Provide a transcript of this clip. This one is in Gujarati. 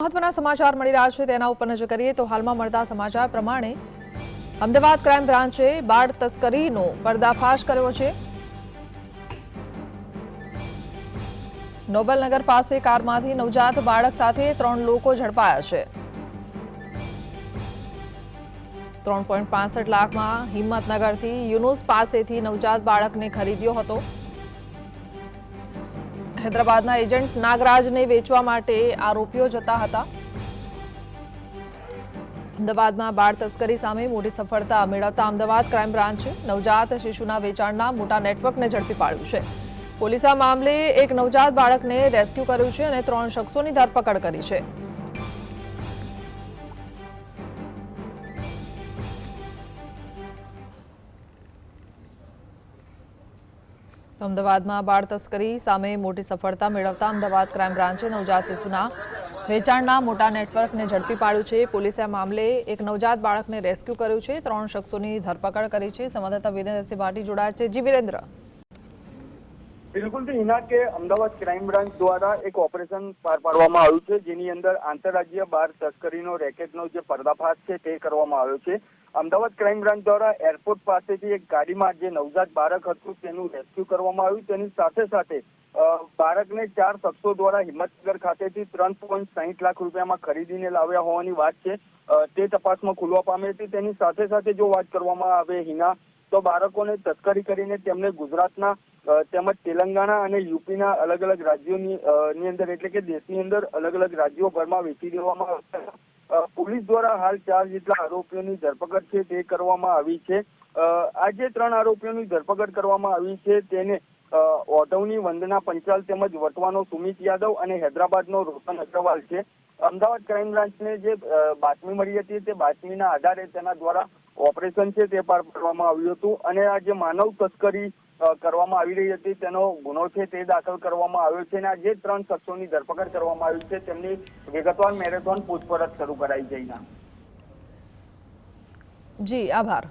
મહત્વના સમાચાર મળી રહ્યા છે, તેના ઉપર નજર કરીએ તો હાલમાં મળતા સમાચાર પ્રમાણે અમદાવાદ ક્રાઇમ બ્રાન્ચે બાળ તસ્કરીનો પર્દાફાશ કર્યો છે. નોબલનગર પાસે કારમાંથી નવજાત બાળક સાથે ત્રણ લોકો ઝડપાયા છે. ત્રણ પોઈન્ટ પાસઠ લાખમાં હિંમતનગરથી યુનુસ પાસેથી નવજાત બાળકને ખરીદ્યો હતો. હૈદરાબાદના એજન્ટ નાગરાજને વેચવા માટે આરોપીઓ જતા હતા. અમદાવાદમાં બાળ તસ્કરી સામે મોટી સફળતા મેળવતા અમદાવાદ ક્રાઇમ બ્રાન્ચે નવજાત શિશુના વેચાણના મોટા નેટવર્કને ઝડપી પાડ્યું છે. પોલીસે આ મામલે એક નવજાત બાળકને રેસ્ક્યુ કર્યું છે અને ત્રણ શખ્સોની ધરપકડ કરી છે. અમદાવાદમાં બાળ તસ્કરી સામે મોટી સફળતા મેળવતા અમદાવાદ ક્રાઇમ બ્રાન્ચે નવજાત શિશુના વેચાણના મોટા નેટવર્કને ઝડપી પાડ્યું છે. પોલીસે આ મામલે એક નવજાત બાળકને રેસ્ક્યુ કર્યું છે. ત્રણ શખ્સોની ધરપકડ કરી છે. સંવાદદાતા વિરેન્દ્રસિંહ ભાટી જોડાયા છે. જી વિરેન્દ્ર. બિલકુલ હિના કે અમદાવાદ ક્રાઇમ બ્રાન્ચ દ્વારા એક ઓપરેશન પાર પાડવામાં આવ્યું છે. જેની અંદર આંતરરાજ્ય બાર તસ્કરીનો રેકેટનો જે પર્દાફાશ છે તે કરવામાં આવ્યો છે. અમદાવાદ ક્રાઇમ બ્રાન્ચ દ્વારા એરપોર્ટ પાસેથી એક ગાડીમાં જે નવજાત બાળક હતું તેનું રેસ્ક્યુ કરવામાં આવ્યું. તેની સાથે સાથે બાળકને ચાર શખ્સો દ્વારા હિંમતનગર ખાતેથી ત્રણ પોઈન્ટ સાહીઠ લાખ રૂપિયામાં ખરીદીને લાવ્યા હોવાની વાત છે. તે તપાસમાં ખુલવા પામી હતી. તેની સાથે સાથે જો વાત કરવામાં આવે હિના, તો બાળકોને તસ્કરી કરીને તેમને ગુજરાતના તેમજ તેલંગાણા અને યુપીના અલગ અલગ રાજ્યોની અંદર એટલે કે દેશની અંદર અલગ અલગ રાજ્યોભરમાં વેચી દેવામાં આવતા પોલીસ દ્વારા હાલ ચાર જેટલા આરોપીઓની ધરપકડ છે તે કરવામાં આવી છે. આ જે ત્રણ આરોપીઓની ધરપકડ કરવામાં આવી છે. તેને ઓઢવની વંદના પંચાલ તેમજ વટવાનો સુમિત યાદવ અને હૈદરાબાદનો રોશન અગ્રવાલ છે. અમદાવાદ ક્રાઇમ બ્રાન્ચને જે બાતમી મળી હતી તે બાતમીના આધારે તેના દ્વારા ઓપરેશન છે તે પાર પાડવામાં આવ્યું હતું. અને આ જે માનવ તસ્કરી કરવામાં આવી રહી હતી. તેનો ગુનો છે તે દાખલ કરવામાં આવ્યો છે અને આ જે ત્રણ શખ્સોની ધરપકડ કરવામાં આવી છે, તેમની વિગતવાર મેરેથોન પૂછપરછ શરૂ કરાઈ જઈ જી, આભાર.